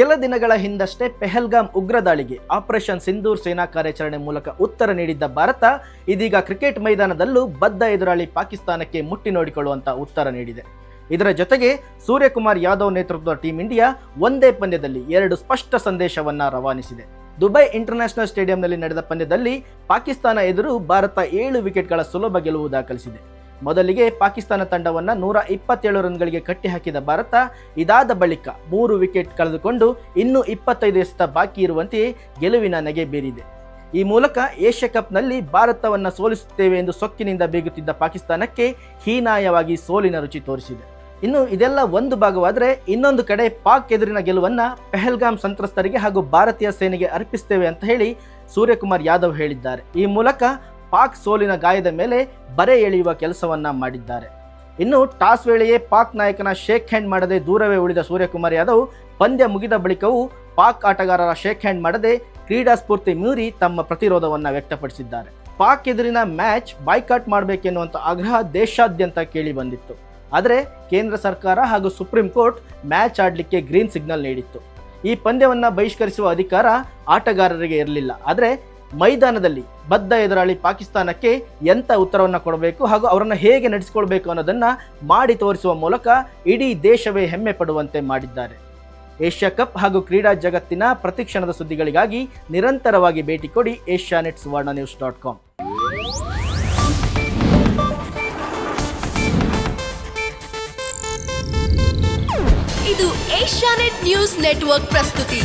ಕೆಲ ದಿನಗಳ ಹಿಂದಷ್ಟೇ ಪೆಹಲ್ಗಾಮ್ ಉಗ್ರ ದಾಳಿಗೆ ಆಪರೇಷನ್ ಸಿಂಧೂರ್ ಸೇನಾ ಕಾರ್ಯಾಚರಣೆ ಮೂಲಕ ಉತ್ತರ ನೀಡಿದ್ದ ಭಾರತ, ಇದೀಗ ಕ್ರಿಕೆಟ್ ಮೈದಾನದಲ್ಲೂ ಬದ್ಧ ಎದುರಾಳಿ ಪಾಕಿಸ್ತಾನಕ್ಕೆ ಮುಟ್ಟಿ ನೋಡಿಕೊಳ್ಳುವಂತ ಉತ್ತರ ನೀಡಿದೆ. ಇದರ ಜೊತೆಗೆ ಸೂರ್ಯಕುಮಾರ್ ಯಾದವ್ ನೇತೃತ್ವದ ಟೀಂ ಇಂಡಿಯಾ ಒಂದೇ ಪಂದ್ಯದಲ್ಲಿ ಎರಡು ಸ್ಪಷ್ಟ ಸಂದೇಶವನ್ನ ರವಾನಿಸಿದೆ. ದುಬೈ ಇಂಟರ್ನ್ಯಾಷನಲ್ ಸ್ಟೇಡಿಯಂನಲ್ಲಿ ನಡೆದ ಪಂದ್ಯದಲ್ಲಿ ಪಾಕಿಸ್ತಾನ ಎದುರು ಭಾರತ ಏಳು ವಿಕೆಟ್ಗಳ ಸುಲಭ ಗೆಲುವು ದಾಖಲಿಸಿದೆ. ಮೊದಲಿಗೆ ಪಾಕಿಸ್ತಾನ ತಂಡವನ್ನು ನೂರ ಇಪ್ಪತ್ತೇಳು ರನ್ಗಳಿಗೆ ಕಟ್ಟಿಹಾಕಿದ ಭಾರತ ಇದಾದ ಬಳಿಕ ಮೂರು ವಿಕೆಟ್ ಕಳೆದುಕೊಂಡು ಇನ್ನೂ ಇಪ್ಪತ್ತೈದು ಎಸೆತ ಬಾಕಿ ಇರುವಂತೆಯೇ ಗೆಲುವಿನ ನಗೆ ಬೀರಿದೆ. ಈ ಮೂಲಕ ಏಷ್ಯಾ ಕಪ್ನಲ್ಲಿ ಭಾರತವನ್ನು ಸೋಲಿಸುತ್ತೇವೆ ಎಂದು ಸೊಕ್ಕಿನಿಂದ ಬೀಗುತ್ತಿದ್ದ ಪಾಕಿಸ್ತಾನಕ್ಕೆ ಹೀನಾಯವಾಗಿ ಸೋಲಿನ ರುಚಿ ತೋರಿಸಿದೆ. ಇನ್ನು ಇದೆಲ್ಲ ಒಂದು ಭಾಗವಾದರೆ ಇನ್ನೊಂದು ಕಡೆ ಪಾಕ್ ಎದುರಿನ ಗೆಲುವನ್ನು ಪೆಹಲ್ಗಾಮ್ ಸಂತ್ರಸ್ತರಿಗೆ ಹಾಗೂ ಭಾರತೀಯ ಸೇನೆಗೆ ಅರ್ಪಿಸ್ತೇವೆ ಅಂತ ಹೇಳಿ ಸೂರ್ಯಕುಮಾರ್ ಯಾದವ್ ಹೇಳಿದ್ದಾರೆ. ಈ ಮೂಲಕ ಪಾಕ್ ಸೋಲಿನ ಗಾಯದ ಮೇಲೆ ಬರೆ ಎಳೆಯುವ ಕೆಲಸವನ್ನ ಮಾಡಿದ್ದಾರೆ. ಇನ್ನು ಟಾಸ್ ವೇಳೆಯೇ ಪಾಕ್ ನಾಯಕನ ಶೇಕ್ ಹ್ಯಾಂಡ್ ಮಾಡದೆ ದೂರವೇ ಉಳಿದ ಸೂರ್ಯಕುಮಾರ್ ಯಾದವ್ ಪಂದ್ಯ ಮುಗಿದ ಬಳಿಕವೂ ಪಾಕ್ ಆಟಗಾರರ ಶೇಕ್ ಹ್ಯಾಂಡ್ ಮಾಡದೆ ಕ್ರೀಡಾ ಸ್ಫೂರ್ತಿ ಮೀರಿ ತಮ್ಮ ಪ್ರತಿರೋಧವನ್ನ ವ್ಯಕ್ತಪಡಿಸಿದ್ದಾರೆ. ಪಾಕ್ ಎದುರಿನ ಮ್ಯಾಚ್ ಬಾಯ್ಕಾಟ್ ಮಾಡಬೇಕೆನ್ನುವಂಥ ಆಗ್ರಹ ದೇಶಾದ್ಯಂತ ಕೇಳಿ ಬಂದಿತ್ತು. ಆದರೆ ಕೇಂದ್ರ ಸರ್ಕಾರ ಹಾಗೂ ಸುಪ್ರೀಂ ಕೋರ್ಟ್ ಮ್ಯಾಚ್ ಆಡಲಿಕ್ಕೆ ಗ್ರೀನ್ ಸಿಗ್ನಲ್ ನೀಡಿತ್ತು. ಈ ಪಂದ್ಯವನ್ನು ಬಹಿಷ್ಕರಿಸುವ ಅಧಿಕಾರ ಆಟಗಾರರಿಗೆ ಇರಲಿಲ್ಲ. ಆದರೆ ಮೈದಾನದಲ್ಲಿ ಬದ್ಧ ಎದುರಾಳಿ ಪಾಕಿಸ್ತಾನಕ್ಕೆ ಎಂಥ ಉತ್ತರವನ್ನು ಕೊಡಬೇಕು ಹಾಗೂ ಅವರನ್ನು ಹೇಗೆ ನಡೆಸಿಕೊಳ್ಬೇಕು ಅನ್ನೋದನ್ನು ಮಾಡಿ ತೋರಿಸುವ ಮೂಲಕ ಇಡೀ ದೇಶವೇ ಹೆಮ್ಮೆ ಪಡುವಂತೆ ಮಾಡಿದ್ದಾರೆ. ಏಷ್ಯಾ ಕಪ್ ಹಾಗೂ ಕ್ರೀಡಾ ಜಗತ್ತಿನ ಪ್ರತಿಕ್ಷಣದ ಸುದ್ದಿಗಳಿಗಾಗಿ ನಿರಂತರವಾಗಿ ಭೇಟಿ ಕೊಡಿ Asianet Suvarna news dot com. ಇದು ಏಷ್ಯಾನೆಟ್ ನ್ಯೂಸ್ ನೆಟ್ವರ್ಕ್ ಪ್ರಸ್ತುತಿ.